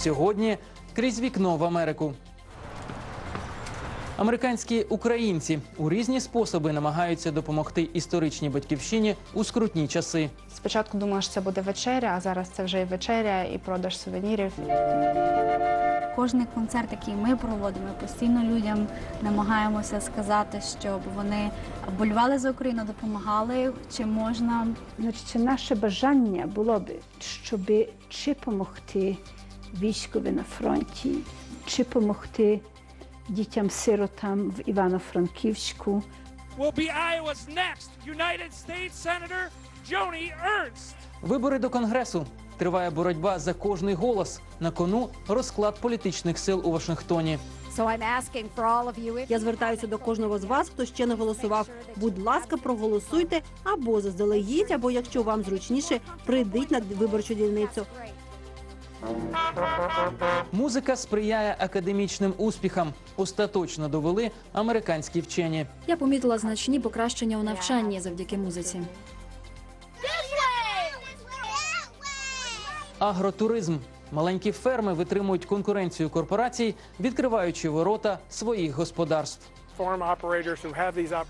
Сьогодні крізь вікно в Америку. Американські українці у різні способи намагаються допомогти історичній батьківщині у скрутні часи. Спочатку думала, що це буде вечеря, а зараз це вже і вечеря, і продаж сувенірів. Кожний концерт, який ми проводимо, постійно людям намагаємося сказати, щоб вони болювали за Україну, допомагали, чи можна. Значить, наше бажання було б, щоб чи допомогти військові на фронті, чи допомогти дітям-сиротам в Івано-Франківську. will be Iowa's next United States Senator Joni Ernst. Вибори до конгресу. Триває боротьба за кожний голос. На кону розклад політичних сил у Вашингтоні. So I'm asking for all of you if Я звертаюся до кожного з вас, хто ще не голосував. Будь ласка, проголосуйте або заздалегідь, або якщо вам зручніше, прийдіть на виборчу дільницю. Музика сприяє академічним успіхам. Остаточно довели американські вчені. Я помітила значні покращення у навчанні завдяки музиці. Агротуризм. Маленькі ферми витримують конкуренцію корпорацій, відкриваючи ворота своїх господарств.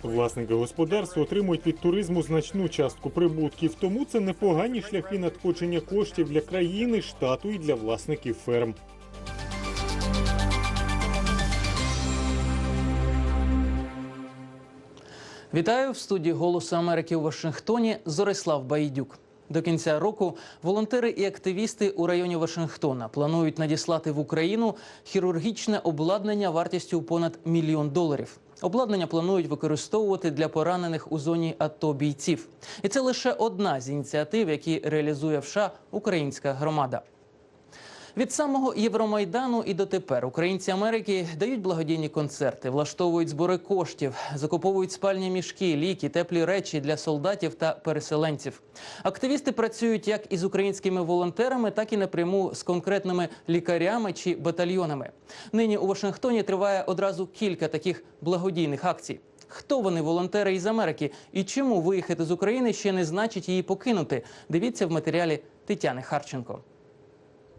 Власники господарств отримують від туризму значну частку прибутків, тому це непогані шляхи надходження коштів для країни, штату і для власників ферм. Вітаю в студії Голосу Америки у Вашингтоні. Зорислав Байдюк. До кінця року волонтери і активісти у районі Вашингтона планують надіслати в Україну хірургічне обладнання вартістю понад мільйон доларів. Обладнання планують використовувати для поранених у зоні АТО бійців. І це лише одна з ініціатив, які реалізує в США українська громада. Від самого Євромайдану і дотепер українці Америки дають благодійні концерти, влаштовують збори коштів, закуповують спальні мішки, ліки, теплі речі для солдатів та переселенців. Активісти працюють як із українськими волонтерами, так і напряму з конкретними лікарями чи батальйонами. Нині у Вашингтоні триває одразу кілька таких благодійних акцій. Хто вони волонтери із Америки і чому виїхати з України ще не значить її покинути? Дивіться в матеріалі Тетяни Харченко.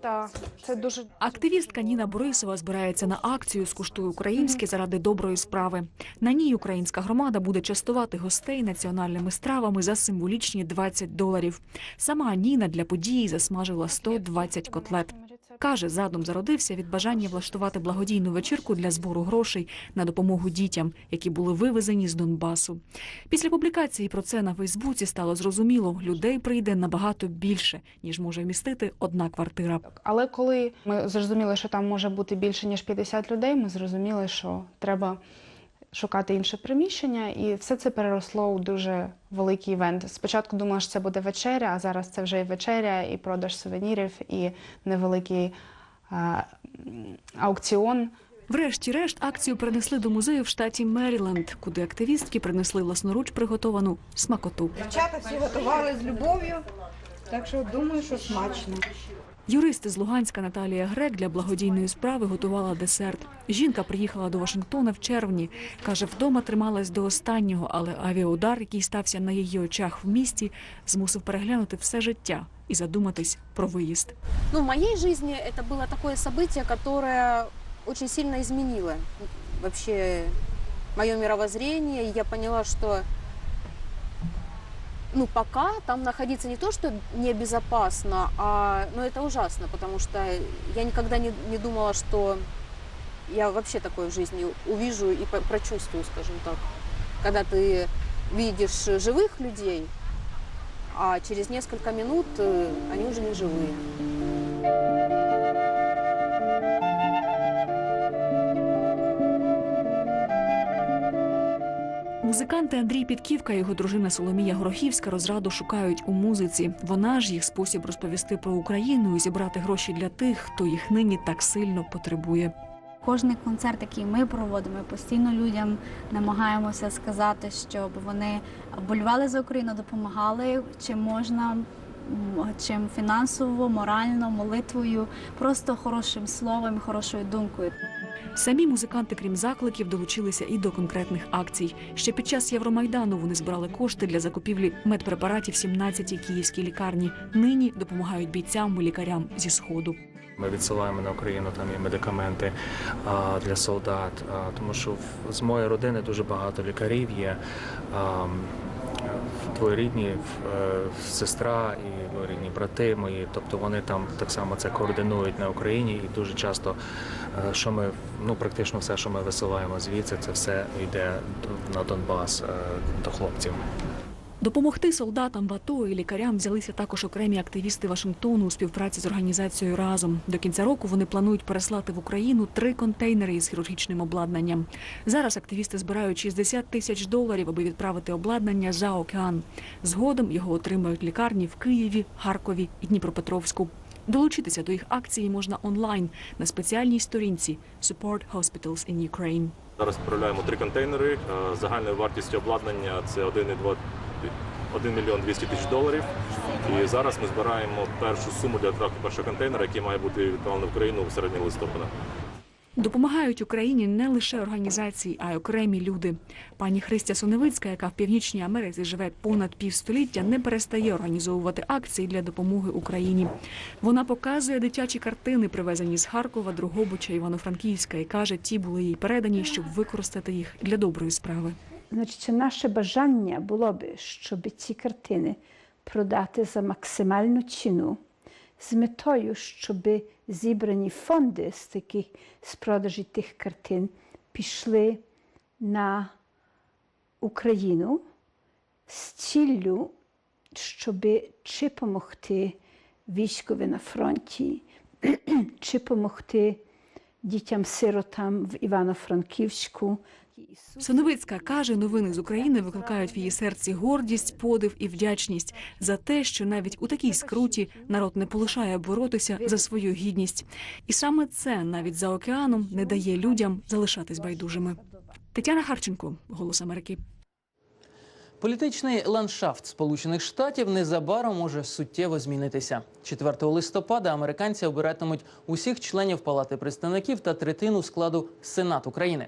Так, це дуже Активістка Ніна Борисова збирається на акцію «Скуштуй українське заради доброї справи. На ній українська громада буде частувати гостей національними стравами за символічні 20 доларів. Сама Ніна для події засмажила 120 котлет. Каже, задум зародився від бажання влаштувати благодійну вечірку для збору грошей на допомогу дітям, які були вивезені з Донбасу. Після публікації про це на Фейсбуці стало зрозуміло, людей прийде набагато більше, ніж може вмістити одна квартира. Але коли ми зрозуміли, що там може бути більше ніж 50 людей, ми зрозуміли, що треба шукати інше приміщення, і все це переросло у дуже великий івент. Спочатку думала, що це буде вечеря, а зараз це вже і вечеря, і продаж сувенірів, і невеликий а, аукціон. Врешті-решт акцію перенесли до музею в штаті Меріленд, куди активістки принесли власноруч приготовану смакоту. Дівчата всі готували з любов'ю, так що думаю, що смачно. Юристи з Луганська Наталія Грек для благодійної справи готувала десерт. Жінка приїхала до Вашингтона в червні. Каже, вдома трималась до останнього, але авіаудар, який стався на її очах в місті, змусив переглянути все життя і задуматись про виїзд. Ну, в моей жизни это было такое событие, которое очень сильно изменило вообще мое мировоззрение. И я поняла, что ну, пока там находиться не то, что небезопасно, а ну, это ужасно, потому что я никогда не, не думала, что я вообще такое в жизни увижу и прочувствую, скажем так. Когда ты видишь живых людей, а через несколько минут э, они уже не живые. Музиканти Андрій Підківка і його дружина Соломія Горохівська розраду шукають у музиці. Вона ж їх спосіб розповісти про Україну і зібрати гроші для тих, хто їх нині так сильно потребує. Кожний концерт, який ми проводимо, ми постійно людям намагаємося сказати, щоб вони болювали за Україну, допомагали, чи можна чим фінансово, морально, молитвою, просто хорошим словом, хорошою думкою. Самі музиканти, крім закликів, долучилися і до конкретних акцій. Ще під час Євромайдану вони збирали кошти для закупівлі медпрепаратів 17-й київській лікарні. Нині допомагають бійцям і лікарям зі сходу. Ми відсилаємо на Україну там і медикаменти а, для солдат, а, тому що в- з моєї родини дуже багато лікарів є. А, м, Двоюрідні е, сестра і двоюрідні брати мої, тобто вони там так само це координують на Україні, і дуже часто, що ми ну практично все, що ми висилаємо звідси, це все йде на Донбас е, до хлопців. Допомогти солдатам в АТО і лікарям взялися також окремі активісти Вашингтону у співпраці з організацією разом. До кінця року вони планують переслати в Україну три контейнери із хірургічним обладнанням. Зараз активісти збирають 60 тисяч доларів, аби відправити обладнання за океан. Згодом його отримають лікарні в Києві, Харкові і Дніпропетровську. Долучитися до їх акції можна онлайн на спеціальній сторінці Support Hospitals in Ukraine. Зараз відправляємо три контейнери. Е, Загальною вартістю обладнання це 1,2 1 мільйон 200 тисяч доларів. І зараз ми збираємо першу суму для відправки першого контейнера, який має бути відправлений в Україну в середині листопада. Допомагають Україні не лише організації, а й окремі люди. Пані Христя Соневицька, яка в Північній Америці живе понад півстоліття, не перестає організовувати акції для допомоги Україні. Вона показує дитячі картини, привезені з Харкова, Другобича, Івано-Франківська, і каже, ті були їй передані, щоб використати їх для доброї справи. Значить, наше бажання було б, щоб ці картини продати за максимальну ціну з метою, щоб зібрані фонди з таких з продажі тих картин пішли на Україну з ціллю, щоб чи допомогти військові на фронті, чи допомогти дітям-сиротам в Івано-Франківську. Соновицька каже, новини з України викликають в її серці гордість, подив і вдячність за те, що навіть у такій скруті народ не полишає боротися за свою гідність. І саме це навіть за океаном не дає людям залишатись байдужими. Тетяна Харченко, Голос Америки. Політичний ландшафт Сполучених Штатів незабаром може суттєво змінитися. 4 листопада американці обиратимуть усіх членів Палати представників та третину складу Сенату країни.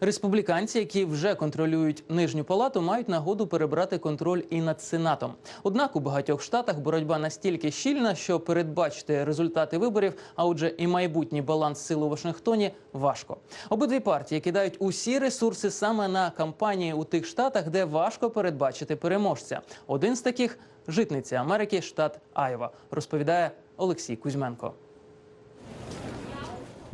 Республіканці, які вже контролюють нижню палату, мають нагоду перебрати контроль і над сенатом. Однак у багатьох штатах боротьба настільки щільна, що передбачити результати виборів, а отже, і майбутній баланс сил у Вашингтоні важко. Обидві партії кидають усі ресурси саме на кампанії у тих штатах, де важко передбачити переможця. Один з таких житниця Америки, штат Айва, розповідає Олексій Кузьменко.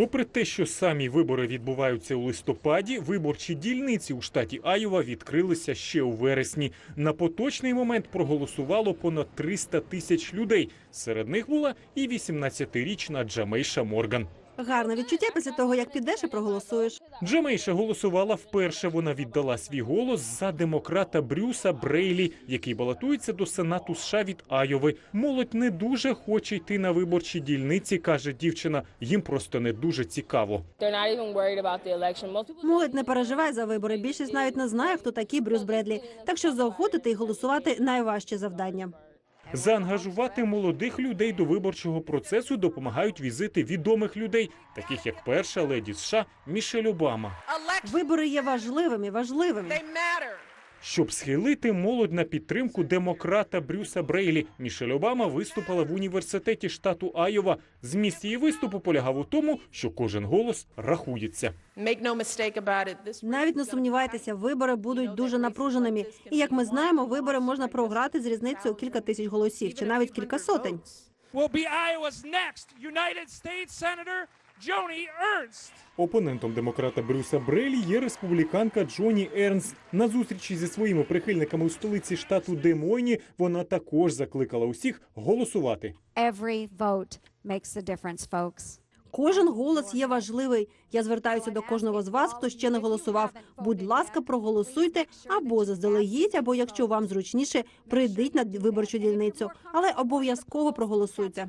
Попри те, що самі вибори відбуваються у листопаді, виборчі дільниці у штаті Айова відкрилися ще у вересні. На поточний момент проголосувало понад 300 тисяч людей. Серед них була і 18-річна Джамейша Морган. Гарне відчуття після того, як підеш і проголосуєш. Джамейша голосувала вперше. Вона віддала свій голос за демократа Брюса Брейлі, який балотується до Сенату США від Айови. Молодь не дуже хоче йти на виборчі дільниці, каже дівчина. Їм просто не дуже цікаво. Молодь не переживає за вибори. Більшість навіть не знає, хто такий Брюс Бредлі. Так що заохотити і голосувати найважче завдання. Заангажувати молодих людей до виборчого процесу допомагають візити відомих людей, таких як перша леді США Мішель Обама. Вибори є важливими, важливими. Щоб схилити молодь на підтримку демократа Брюса Брейлі, Мішель Обама виступила в університеті штату Айова. Зміст її виступу полягав у тому, що кожен голос рахується. Навіть не сумнівайтеся, вибори будуть дуже напруженими. І як ми знаємо, вибори можна програти з різницею у кілька тисяч голосів чи навіть кілька сотень. Will be Iowa's next United States Senator, Joni Ernst. Опонентом демократа Брюса Брейлі є республіканка Джоні Ернст. На зустрічі зі своїми прихильниками у столиці штату Демойні вона також закликала усіх голосувати. Every vote makes a difference, folks. Кожен голос є важливий. Я звертаюся до кожного з вас, хто ще не голосував. Будь ласка, проголосуйте або заздалегідь, або якщо вам зручніше, прийдіть на виборчу дільницю, але обов'язково проголосуйте.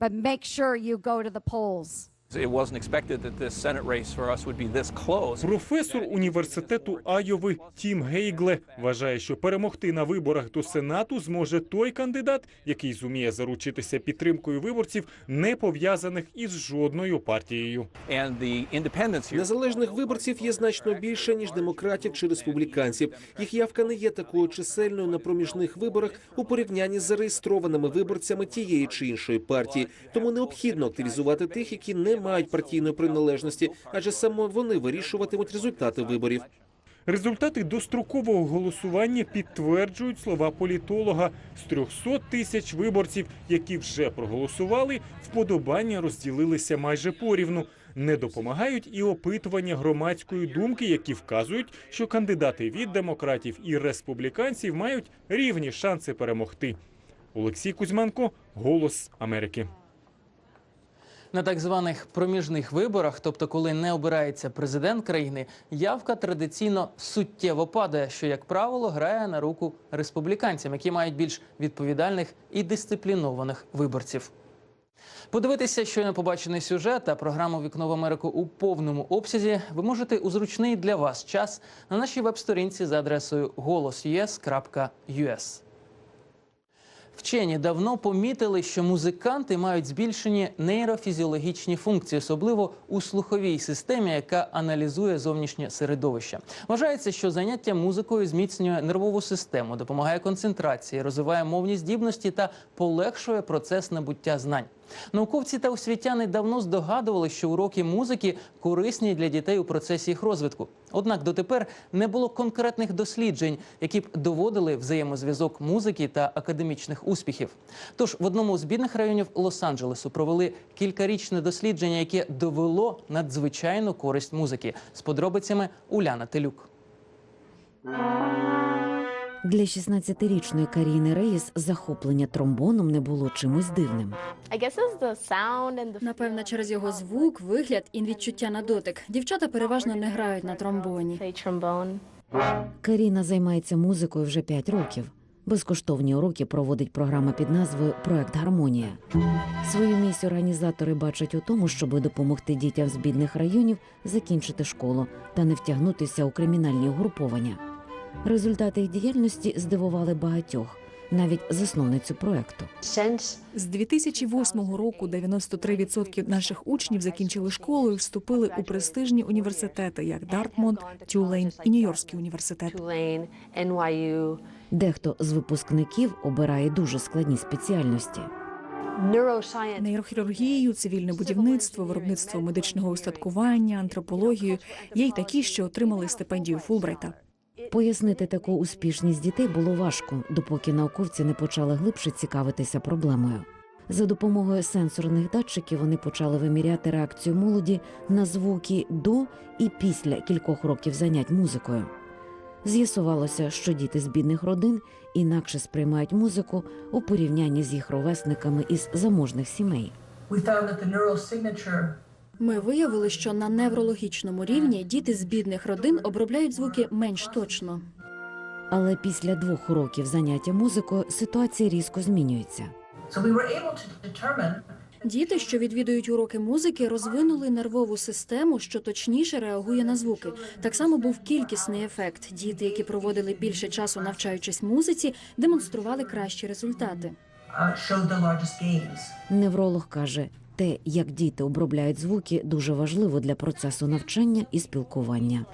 But make sure you go to the polls. It wasn't expected that this Senate race for us would be this close. Професор університету Айови Тім Гейгле вважає, що перемогти на виборах до Сенату зможе той кандидат, який зуміє заручитися підтримкою виборців, не пов'язаних із жодною партією. Незалежних виборців є значно більше ніж демократів чи республіканців. Їх явка не є такою чисельною на проміжних виборах у порівнянні з зареєстрованими виборцями тієї чи іншої партії. Тому необхідно активізувати тих, які не мають партійної приналежності, адже саме вони вирішуватимуть результати виборів. Результати дострокового голосування підтверджують слова політолога. З 300 тисяч виборців, які вже проголосували, вподобання розділилися майже порівну. Не допомагають і опитування громадської думки, які вказують, що кандидати від демократів і республіканців мають рівні шанси перемогти. Олексій Кузьменко, Голос Америки. На так званих проміжних виборах, тобто коли не обирається президент країни, явка традиційно суттєво падає, що, як правило, грає на руку республіканцям, які мають більш відповідальних і дисциплінованих виборців. Подивитися щойно побачений сюжет та програму Вікно в Америку у повному обсязі ви можете у зручний для вас час на нашій веб-сторінці за адресою голос.us. Вчені давно помітили, що музиканти мають збільшені нейрофізіологічні функції, особливо у слуховій системі, яка аналізує зовнішнє середовище. Вважається, що заняття музикою зміцнює нервову систему, допомагає концентрації, розвиває мовні здібності та полегшує процес набуття знань. Науковці та освітяни давно здогадували, що уроки музики корисні для дітей у процесі їх розвитку. Однак дотепер не було конкретних досліджень, які б доводили взаємозв'язок музики та академічних успіхів. Тож в одному з бідних районів Лос-Анджелесу провели кількарічне дослідження, яке довело надзвичайну користь музики. З подробицями Уляна Телюк. Для 16-річної Каріни Рейс захоплення тромбоном не було чимось дивним. Напевно, через його звук, вигляд і відчуття на дотик. Дівчата переважно не грають на тромбоні. Каріна займається музикою вже 5 років. Безкоштовні уроки проводить програма під назвою Проект Гармонія. Свою місію організатори бачать у тому, щоб допомогти дітям з бідних районів закінчити школу та не втягнутися у кримінальні угруповання. Результати їх діяльності здивували багатьох, навіть засновницю проекту. З 2008 року 93% наших учнів закінчили школу і вступили у престижні університети, як Дартмунд, Тюлейн і Нью-Йоркський університет. Дехто з випускників обирає дуже складні спеціальності. Нейрохірургію, цивільне будівництво, виробництво медичного устаткування, антропологію. Є й такі, що отримали стипендію Фулбрайта. Пояснити таку успішність дітей було важко, допоки науковці не почали глибше цікавитися проблемою. За допомогою сенсорних датчиків вони почали виміряти реакцію молоді на звуки до і після кількох років занять музикою. З'ясувалося, що діти з бідних родин інакше сприймають музику у порівнянні з їх ровесниками із заможних сімей. Ми виявили, що на неврологічному рівні діти з бідних родин обробляють звуки менш точно. Але після двох років заняття музикою ситуація різко змінюється. Діти, що відвідують уроки музики, розвинули нервову систему, що точніше реагує на звуки. Так само був кількісний ефект. Діти, які проводили більше часу навчаючись музиці, демонстрували кращі результати. Невролог каже, те, як діти обробляють звуки, дуже важливо для процесу навчання і спілкування.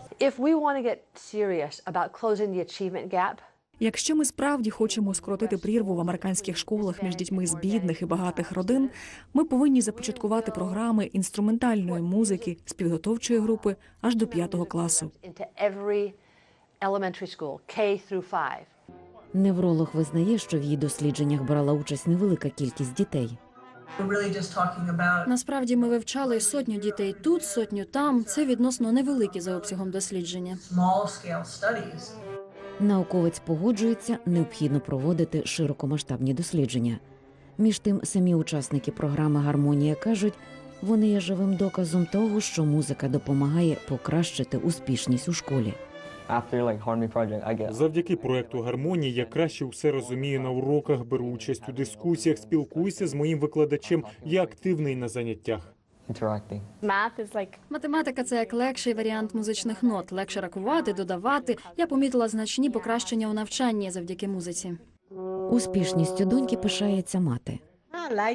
Якщо ми справді хочемо скоротити прірву в американських школах між дітьми з бідних і багатих родин, ми повинні започаткувати програми інструментальної музики з підготовчої групи аж до п'ятого класу. Невролог визнає, що в її дослідженнях брала участь невелика кількість дітей. Насправді ми вивчали сотню дітей тут, сотню там. Це відносно невеликі за обсягом дослідження. Науковець погоджується, необхідно проводити широкомасштабні дослідження. Між тим, самі учасники програми Гармонія кажуть, вони є живим доказом того, що музика допомагає покращити успішність у школі. Завдяки проекту Гармонії я краще все розумію на уроках, беру участь у дискусіях, спілкуюся з моїм викладачем. Я активний на заняттях. Математика це як легший варіант музичних нот. Легше рахувати, додавати. Я помітила значні покращення у навчанні завдяки музиці. Успішністю доньки пишається мати.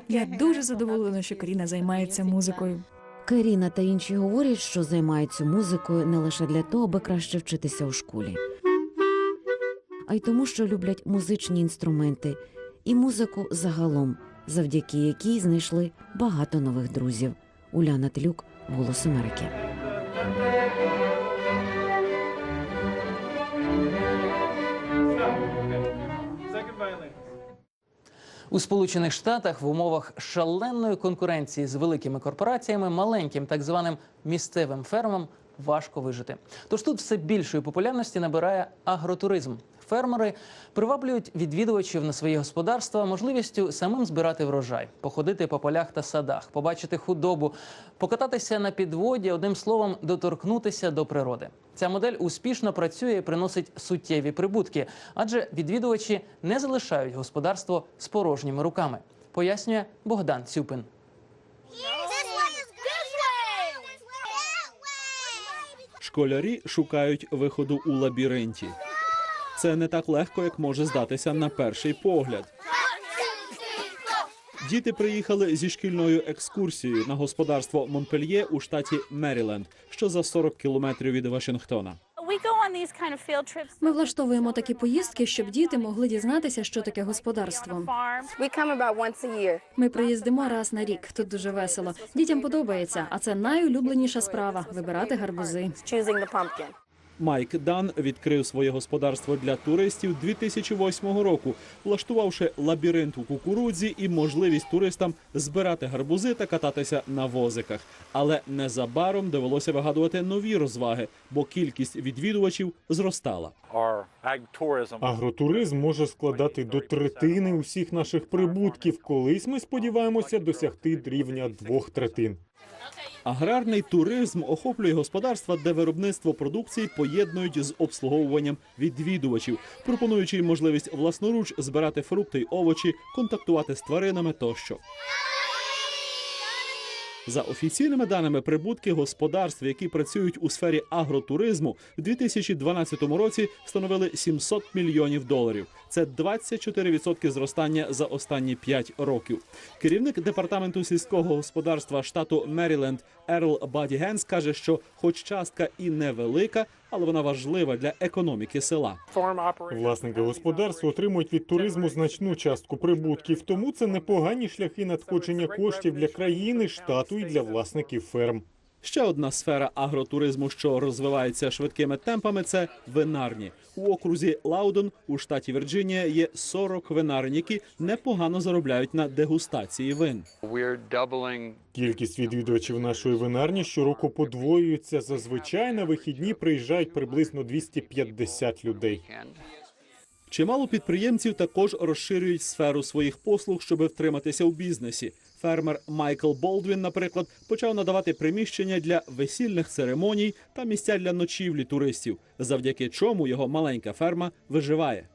Я дуже задоволена, що Каріна займається музикою. Каріна та інші говорять, що займаються музикою не лише для того, аби краще вчитися у школі, а й тому, що люблять музичні інструменти і музику загалом, завдяки якій знайшли багато нових друзів. Уляна Тлюк, Голос Америки. У Сполучених Штатах в умовах шаленої конкуренції з великими корпораціями маленьким так званим місцевим фермам важко вижити. Тож тут все більшої популярності набирає агротуризм. Фермери приваблюють відвідувачів на свої господарства можливістю самим збирати врожай, походити по полях та садах, побачити худобу, покататися на підводі, одним словом, доторкнутися до природи. Ця модель успішно працює і приносить суттєві прибутки, адже відвідувачі не залишають господарство з порожніми руками. Пояснює Богдан Цюпин. Школярі шукають виходу у лабіринті. Це не так легко, як може здатися на перший погляд. Діти приїхали зі шкільною екскурсією на господарство Монпельє у штаті Меріленд, що за 40 кілометрів від Вашингтона. Ми влаштовуємо такі поїздки, щоб діти могли дізнатися, що таке господарство. we come about once a year. Ми приїздимо раз на рік. Тут дуже весело. Дітям подобається, а це найулюбленіша справа вибирати гарбузи. Майк Дан відкрив своє господарство для туристів 2008 року, влаштувавши лабіринт у кукурудзі і можливість туристам збирати гарбузи та кататися на возиках. Але незабаром довелося вигадувати нові розваги, бо кількість відвідувачів зростала. Агротуризм може складати до третини усіх наших прибутків. Колись ми сподіваємося досягти рівня двох третин. Аграрний туризм охоплює господарства, де виробництво продукції поєднують з обслуговуванням відвідувачів, пропонуючи їм можливість власноруч збирати фрукти й овочі, контактувати з тваринами тощо. За офіційними даними, прибутки господарств, які працюють у сфері агротуризму, в 2012 році становили 700 мільйонів доларів. Це 24% зростання за останні 5 років. Керівник департаменту сільського господарства штату Меріленд Ерл Баді Генс каже, що, хоч частка і невелика, але вона важлива для економіки села. Власники господарств отримують від туризму значну частку прибутків, тому це непогані шляхи надходження коштів для країни, штату і для власників ферм. Ще одна сфера агротуризму, що розвивається швидкими темпами, це винарні. У окрузі Лаудон у штаті Вірджинія є 40 винарень, які непогано заробляють на дегустації вин. Кількість відвідувачів нашої винарні щороку подвоюється. Зазвичай на вихідні приїжджають приблизно 250 людей. Чимало підприємців також розширюють сферу своїх послуг, щоб втриматися у бізнесі. Фермер Майкл Болдвін, наприклад, почав надавати приміщення для весільних церемоній та місця для ночівлі туристів, завдяки чому його маленька ферма виживає.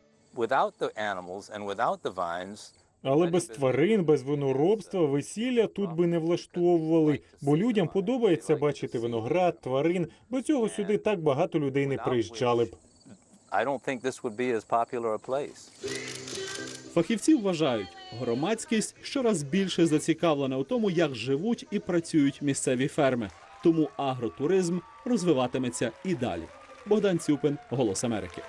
Але без тварин, без виноробства, весілля тут би не влаштовували, бо людям подобається бачити виноград, тварин. Без цього сюди так багато людей не приїжджали б. I don't think this would be as popular a place. Фахівці вважають, громадськість щораз більше зацікавлена у тому, як живуть і працюють місцеві ферми. Тому агротуризм розвиватиметься і далі. Богдан Цюпин, Голос Америки.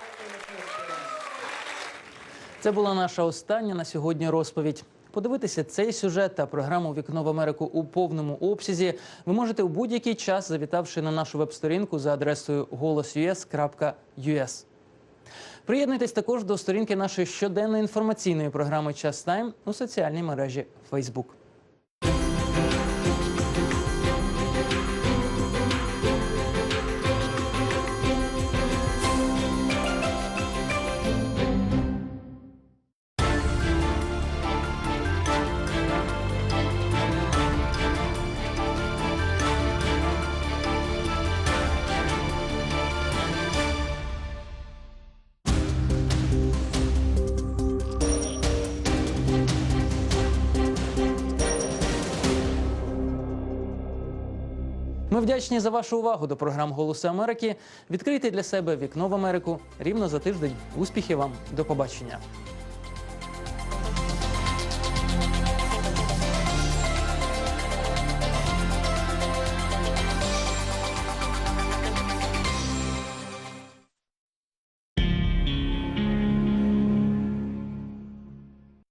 Це була наша остання на сьогодні розповідь. Подивитися цей сюжет та програму Вікно в Америку у повному обсязі ви можете у будь-який час, завітавши на нашу веб-сторінку за адресою голосus.us. Приєднуйтесь також до сторінки нашої щоденної інформаційної програми Час Тайм у соціальній мережі Facebook. Ми вдячні за вашу увагу до програм Голосу Америки. Відкрийте для себе вікно в Америку рівно за тиждень. Успіхів вам! До побачення!